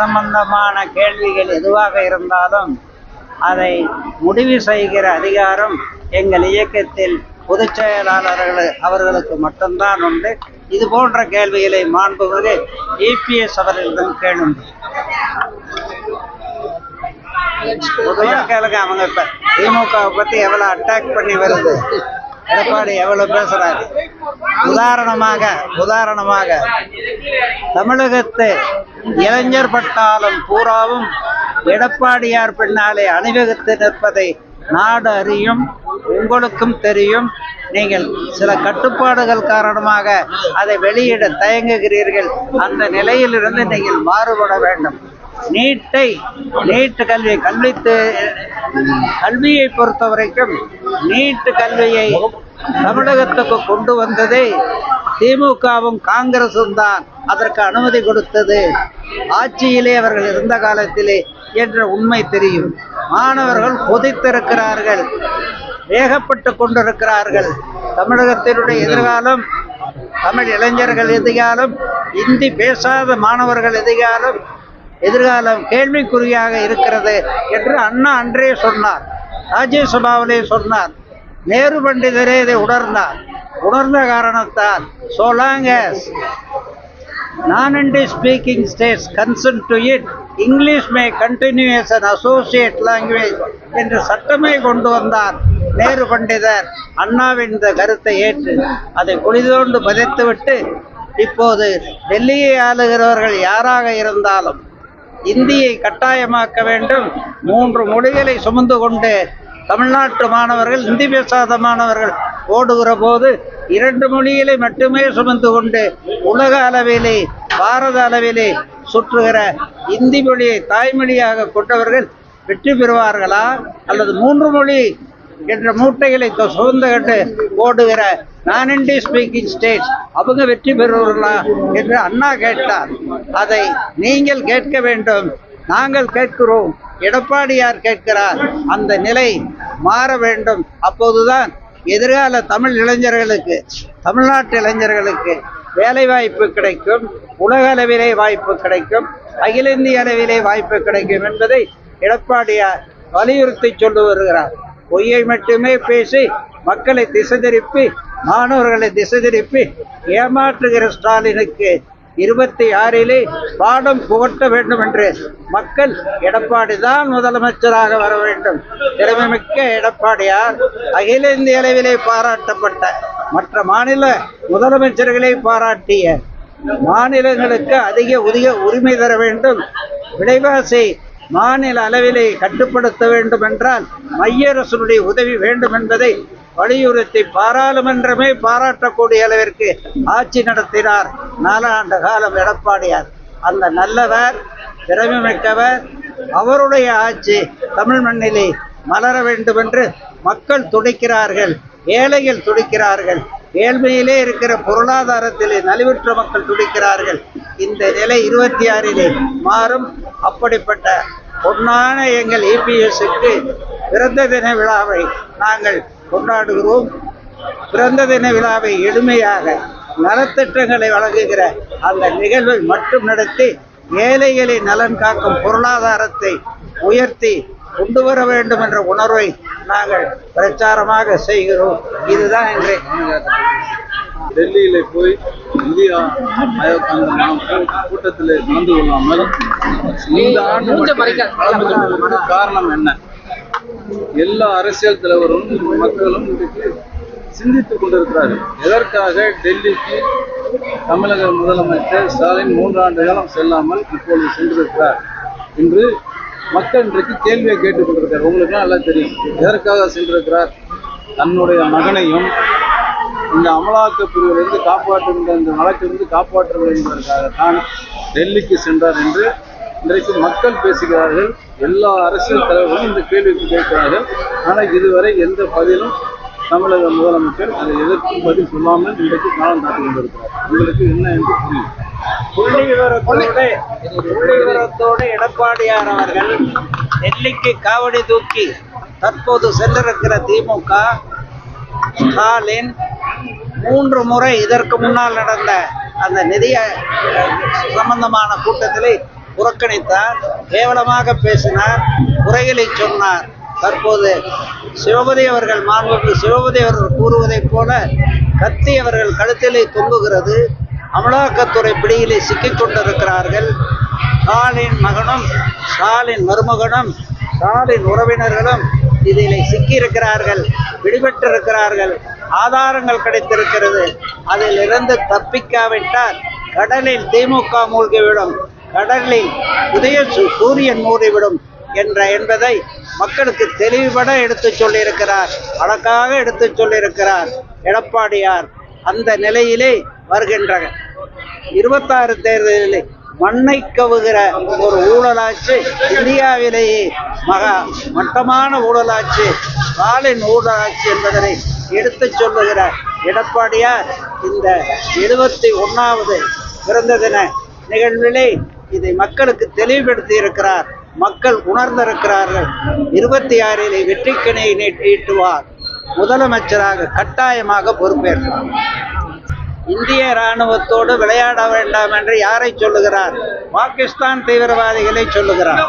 சம்பந்தமான கேள்விகள் எதுவாக இருந்தாலும் அதை முடிவு செய்கிற அதிகாரம் எங்கள் இயக்கத்தில் பொதுச் செயலாளர்கள் அவர்களுக்கு மட்டும்தான் உண்டு. இது போன்ற கேள்விகளை மாண்புவது இபிஎஸ் அவர்களிடம் கேளும் கேளுங்க அவங்க இப்ப திமுகவை பத்தி எவ்வளவு அட்டாக் பண்ணி வருது. எடப்பாடி எவ்வளவு பேசுறாரு. உதாரணமாக உதாரணமாக தமிழகத்து இளைஞர் பட்டாளம் பூராவும் எடப்பாடியார் பின்னாலே அணிவகுத்து நிற்பதை நாடு அறியும் உங்களுக்கும் தெரியும். நீங்கள் சில கட்டுப்பாடுகள் காரணமாக அதை வெளியிட தயங்குகிறீர்கள். அந்த நிலையிலிருந்து நீங்கள் மாறுபட வேண்டும். நீட்டை நீட்டு கல்வி கல்வித்து கல்வியை பொறுத்த வரைக்கும் நீட்டு கல்வியை தமிழகத்துக்கு கொண்டு வந்ததே திமுகவும் காங்கிரசும் தான் அதற்கு அனுமதி கொடுத்தது. ஆட்சியிலே அவர்கள் இருந்த காலத்திலே என்ற உண்மை தெரியும். மாணவர்கள் கொதித்திருக்கிறார்கள். வேகப்பட்டு கொண்டிருக்கிறார்கள். தமிழகத்தினுடைய எதிர்காலம் தமிழ் இளைஞர்கள் எதிர்காலம் இந்தி பேசாத மாணவர்கள் எதிர்காலம் எதிர்காலம் கேள்விக்குறியாக இருக்கிறது என்று அண்ணா அன்றே சொன்னார். ராஜ்யசபாவிலே சொன்னார். நேரு பண்டிதரே இதை உணர்ந்தார். உணர்ந்த காரணத்தால் so long as non-English speaking states consent to it English may continue as an associate language என்று சட்டமே கொண்டு வந்தார் நேரு பண்டிதர். அண்ணாவின் இந்த கருத்தை ஏற்று அதை குளிதோண்டு பதித்துவிட்டு இப்போது டெல்லியை ஆளுகிறவர்கள் யாராக இருந்தாலும் இந்தியை கட்டாயமாக்க வேண்டும். மூன்று மொழிகளை சுமந்து கொண்டு தமிழ்நாட்டு மாணவர்கள் இந்தி பேசாத மாணவர்கள் ஓடுகிற போது இரண்டு மொழிகளை மட்டுமே சுமந்து கொண்டு உலக அளவிலே பாரத அளவிலே சுற்றுகிற இந்தி மொழியை தாய்மொழியாக கொண்டவர்கள் வெற்றி பெறுவார்களா? அல்லது மூன்று மொழி என்ற மூட்டைகளை சுமந்து கண்டு ஓடுகிற நான் இண்டி ஸ்பீக்கிங் ஸ்டேட்ஸ் அவங்க வெற்றி பெறுவார்களா என்று அண்ணா கேட்டார். அதை நீங்கள் கேட்க வேண்டும். நாங்கள் கேட்கிறோம். எடப்பாடியார் கேட்கிறார். அந்த நிலை மாற வேண்டும். அப்போதுதான் எதிர்கால தமிழ் இளைஞர்களுக்கு தமிழ்நாட்டு இளைஞர்களுக்கு வேலை வாய்ப்பு கிடைக்கும் உலக அளவிலே வாய்ப்பு கிடைக்கும் அகில இந்திய அளவிலே வாய்ப்பு கிடைக்கும் என்பதை எடப்பாடியார் வலியுறுத்தி சொல்லி வருகிறார். பொய்யை மட்டுமே பேசி மக்களை திசை திருப்பி மாணவர்களை திசை திருப்பி ஏமாற்றுகிற ஸ்டாலினுக்கு இருபத்தி ஆறிலே பாடம் புகட்ட வேண்டும் என்று மக்கள் எடப்பாடி தான் முதலமைச்சராக வர வேண்டும். திறமைமிக்க எடப்பாடியார் அகில இந்திய அளவிலே பாராட்டப்பட்ட மற்ற மாநில முதலமைச்சர்களை பாராட்டிய மாநிலங்களுக்கு அதிக உரிய உரிமை தர வேண்டும். விலைவாசி மாநில அளவிலே கட்டுப்படுத்த வேண்டும் என்றால் மைய அரசுடைய உதவி வேண்டும் என்பதை வலியுறுத்தி பாராளுமன்றமே பாராட்டக்கூடிய அளவிற்கு ஆட்சி நடத்தினார் நாலாண்டு காலம் எடப்பாடியார். அந்த நல்லவர் திறமை மிக்கவர் அவருடைய ஆட்சி தமிழ் மண்ணிலே மலர வேண்டும் என்று மக்கள் துடிக்கிறார்கள் ஏழைகள் துடிக்கிறார்கள் ஏழ்மையிலே இருக்கிற பொருளாதாரத்திலே நலிவுற்ற மக்கள் துடிக்கிறார்கள். இந்த நிலை இருபத்தி ஆறிலே மாறும். அப்படிப்பட்ட பொன்னான எங்கள் இபிஎஸ்க்கு பிறந்த தின விழாவை நாங்கள் கொண்டாடுகிறோம். பிறந்த தின விழாவை எளிமையாக நலத்திட்டங்களை வழங்குகிற அந்த நிகழ்வை மட்டும் நடத்தி ஏழைகளை நலன் காக்கும் பொருளாதாரத்தை உயர்த்தி கொண்டு வர வேண்டும் என்ற உணர்வை நாங்கள் பிரச்சாரமாக செய்கிறோம். இதுதான் இன்றைய டெல்லியில போய் இந்தியா கூட்டத்தில் கலந்து கொள்ளாமல் இந்த ஆண்டு காரணம் என்ன? எல்லா அரசியல் தலைவரும் மக்களும் இன்றைக்கு சிந்தித்துக் கொண்டிருக்கிறார்கள் எதற்காக டெல்லிக்கு தமிழக முதலமைச்சர் ஸ்டாலின் மூன்றாண்டு காலம் செல்லாமல் இப்பொழுது சென்றிருக்கிறார்? என்று மக்கள் இன்றைக்கு கேள்வியை கேட்டுக்கொண்டிருக்கார் உங்களுக்கு உங்களுக்குலாம் நல்லா தெரியும். எதற்காக சென்றிருக்கிறார்? தன்னுடைய மகனையும் இந்த அமலாக்க பிரிவிலிருந்து காப்பாற்றுகின்ற இந்த வழக்கிலிருந்து காப்பாற்ற வேண்டும் டெல்லிக்கு சென்றார் என்று இன்றைக்கு மக்கள் பேசுகிறார்கள். எல்லா அரசியல் தலைவர்களும் இந்த கேள்விக்கு கேட்கிறார்கள். ஆனால் இதுவரை எந்த பதிலும் தமிழக முதலமைச்சர் அதை எதிர்க்கும் பதில் சொல்லாமல் இன்றைக்கு காலம் தாட்டி கொண்டிருக்கிறார். உங்களுக்கு என்ன என்று புரியும். புள்ளி விவரத்தோடு புள்ளி விவரத்தோடு எடப்பாடியார் அவர்கள் டெல்லிக்கு காவடி தூக்கி தற்போது சென்றிருக்கிற திமுக ஸ்டாலின் மூன்று முறை இதற்கு முன்னால் நடந்த அந்த நிதிய சம்பந்தமான கூட்டத்திலே புறக்கணித்தார் கேவலமாக பேசினார் குறைகளை சொன்னார். தற்போது சிவபதி அவர்கள் மாண்பு சிவபதி அவர்கள் கூறுவதைப் போல கத்தி அவர்கள் கழுத்திலே தொங்குகிறது. அமலாக்கத்துறை பிடியிலே சிக்கிக் கொண்டிருக்கிறார்கள். ஸ்டாலின் மகனும் ஸ்டாலின் மருமகனும் ஸ்டாலின் உறவினர்களும் இதில் சிக்கியிருக்கிறார்கள் விடுபட்டிருக்கிறார்கள். ஆதாரங்கள் கிடைத்திருக்கிறது. அதில் இருந்து தப்பிக்காவிட்டால் கடலில் திமுக மூழ்கிவிடும். கடலில் உதய சு- சூரியன் மூடிவிடும் என்ற என்பதை மக்களுக்கு தெளிவுபட எடுத்துச் சொல்லியிருக்கிறார். அழகாக எடுத்துச் சொல்லியிருக்கிறார். எடப்பாடியார் அந்த நிலையிலே வருகின்ற இருபத்தாறு தேர்தலில் மண்ணை கவுகிற ஒரு ஊழலாட்சி இந்தியாவிலேயே மகா மட்டமான ஊழலாட்சி காலின் ஊழலாட்சி என்பதனை எடுத்துச் சொல்லுகிற எடப்பாடியார் இந்த எழுபத்தி ஒன்றாவது பிறந்த தின நிகழ்விலே இதை மக்களுக்கு தெளிவுபடுத்தி இருக்கிறார் மக்கள் உணர்ந்திருக்கிறார்கள். இருபத்தி ஆறிலே வெற்றிக்கணியை நீட்டுவார். முதலமைச்சராக கட்டாயமாக பொறுப்பேற்றார் இந்திய ராணுவத்தோடு விளையாட வேண்டாம் என்று யாரை சொல்லுகிறார்? பாகிஸ்தான் தீவிரவாதிகளை சொல்லுகிறார்.